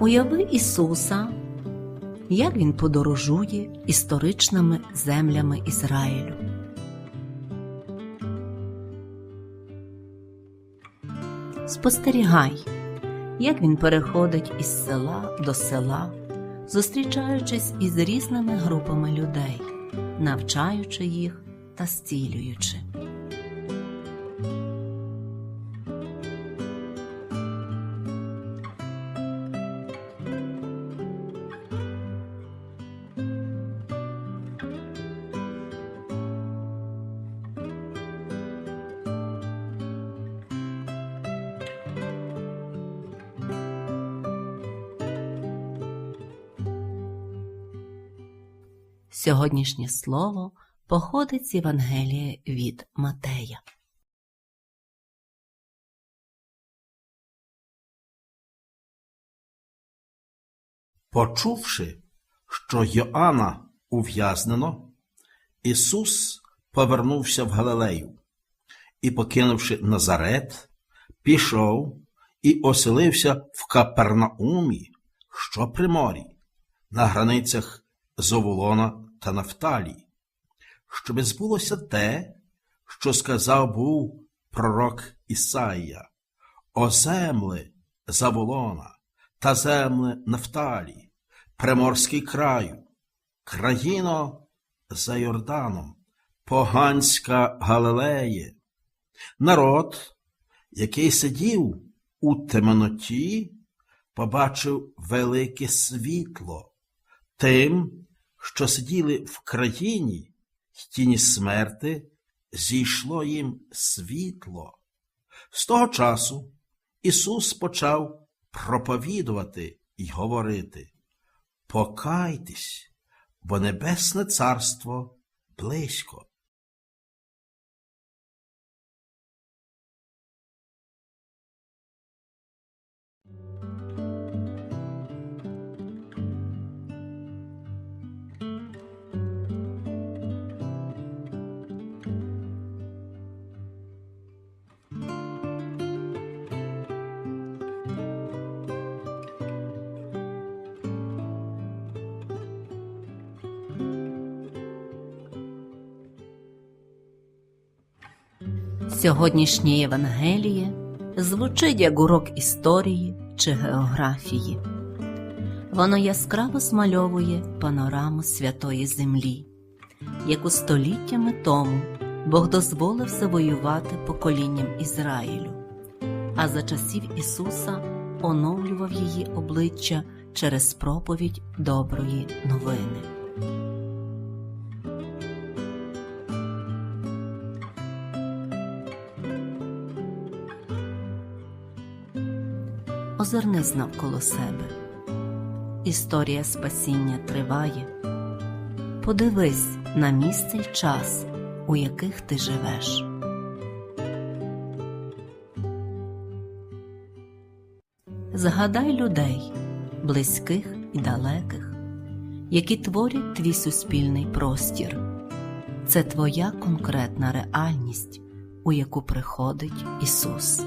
Уяви Ісуса, як Він подорожує історичними землями Ізраїлю. Спостерігай, як він переходить із села до села, зустрічаючись із різними групами людей, навчаючи їх та зцілюючи. Сьогоднішнє слово походить з Євангелія від Матея. Почувши, що Йоанна ув'язнено, Ісус повернувся в Галилею і, покинувши Назарет, пішов і оселився в Капернаумі, що при морі, на границях Зовулона та Нафталії, щоби збулося те, що сказав був пророк Ісаїя, о земле Заволона та земле Нафталі, приморський краю, країно за Йорданом, поганська Галилеє, народ, який сидів у темноті, побачив велике світло, тим, що сиділи в країні й тіні смерти, зійшло їм світло. З того часу Ісус почав проповідувати й говорити Покайтесь, бо Небесне Царство близько. Сьогоднішнє Євангеліє звучить як урок історії чи географії. Воно яскраво змальовує панораму святої землі, яку століттями тому Бог дозволив завоювати поколінням Ізраїлю, а за часів Ісуса оновлював її обличчя через проповідь доброї новини. Озирнись навколо себе. Історія спасіння триває. Подивись на місце й час, у яких ти живеш. Згадай людей, близьких і далеких, які творять твій суспільний простір. Це твоя конкретна реальність, у яку приходить Ісус.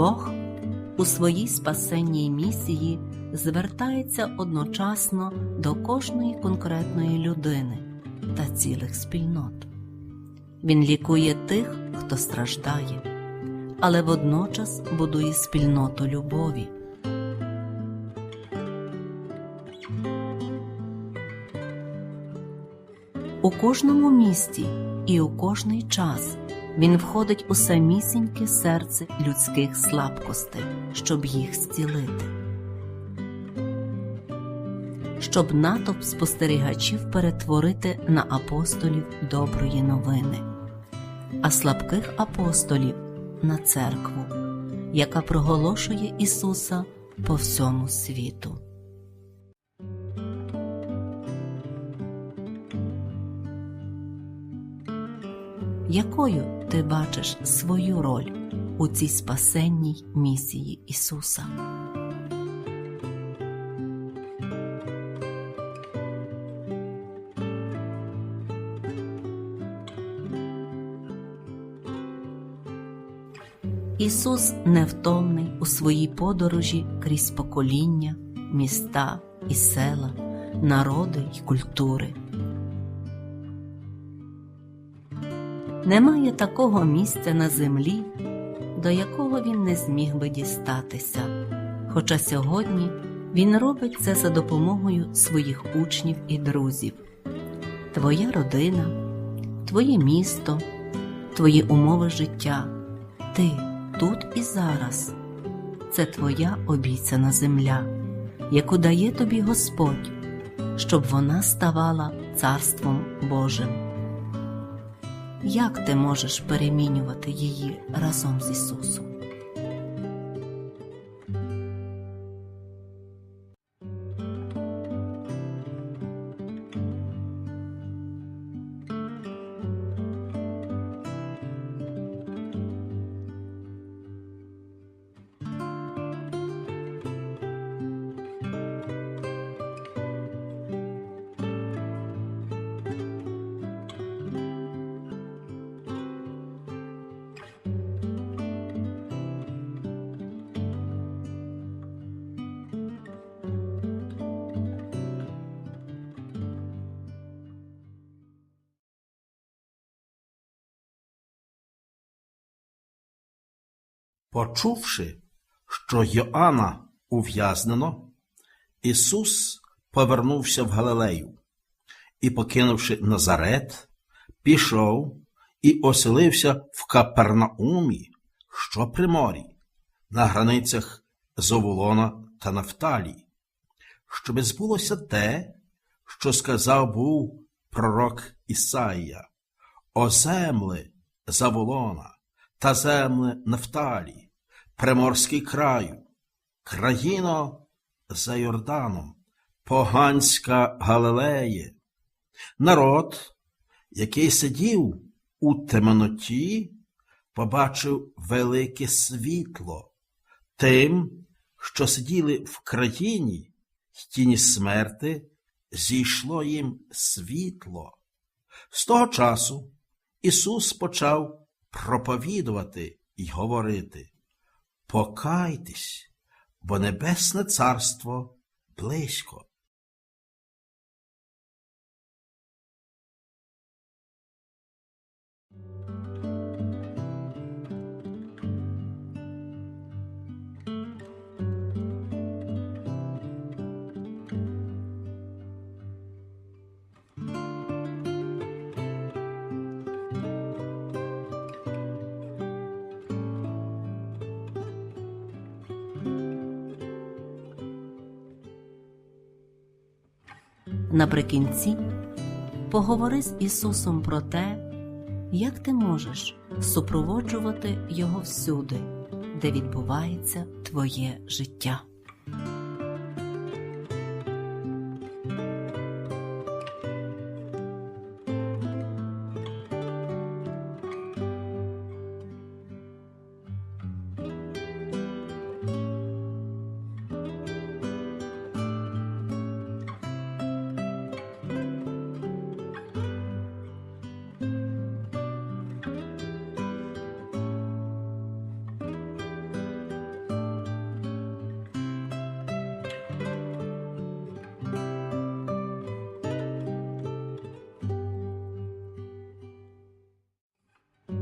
Бог у своїй спасенній місії звертається одночасно до кожної конкретної людини та цілих спільнот. Він лікує тих, хто страждає, але водночас будує спільноту любові. У кожному місті і у кожний час він входить у самісіньке серце людських слабкостей, щоб їх зцілити, щоб натовп спостерігачів перетворити на апостолів доброї новини, а слабких апостолів на церкву, яка проголошує Ісуса по всьому світу. Якою ти бачиш свою роль у цій спасенній місії Ісуса. Ісус невтомний у своїй подорожі крізь покоління, міста і села, народи й культури. Немає такого місця на землі, до якого він не зміг би дістатися. Хоча сьогодні він робить це за допомогою своїх учнів і друзів. Твоя родина, твоє місто, твої умови життя, ти тут і зараз. Це твоя обіцяна земля, яку дає тобі Господь, щоб вона ставала Царством Божим. Як ти можеш перемінювати її разом з Ісусом? Почувши, що Йоанна ув'язнено, Ісус повернувся в Галилею і, покинувши Назарет, пішов і оселився в Капернаумі, що при морі, на границях Зовулона та Нафталії, щоби збулося те, що сказав був пророк Ісаїя, о земле Заволона та земле Нафталі, приморський краю, країно за Йорданом, поганська Галилеє, народ, який сидів у темноті, побачив велике світло тим, що сиділи в країні й тіні смерти, зійшло їм світло. З того часу Ісус почав проповідувати й говорити Покайтесь, бо Небесне Царство близько. Наприкінці поговори з Ісусом про те, як ти можеш супроводжувати Його всюди, де відбувається твоє життя.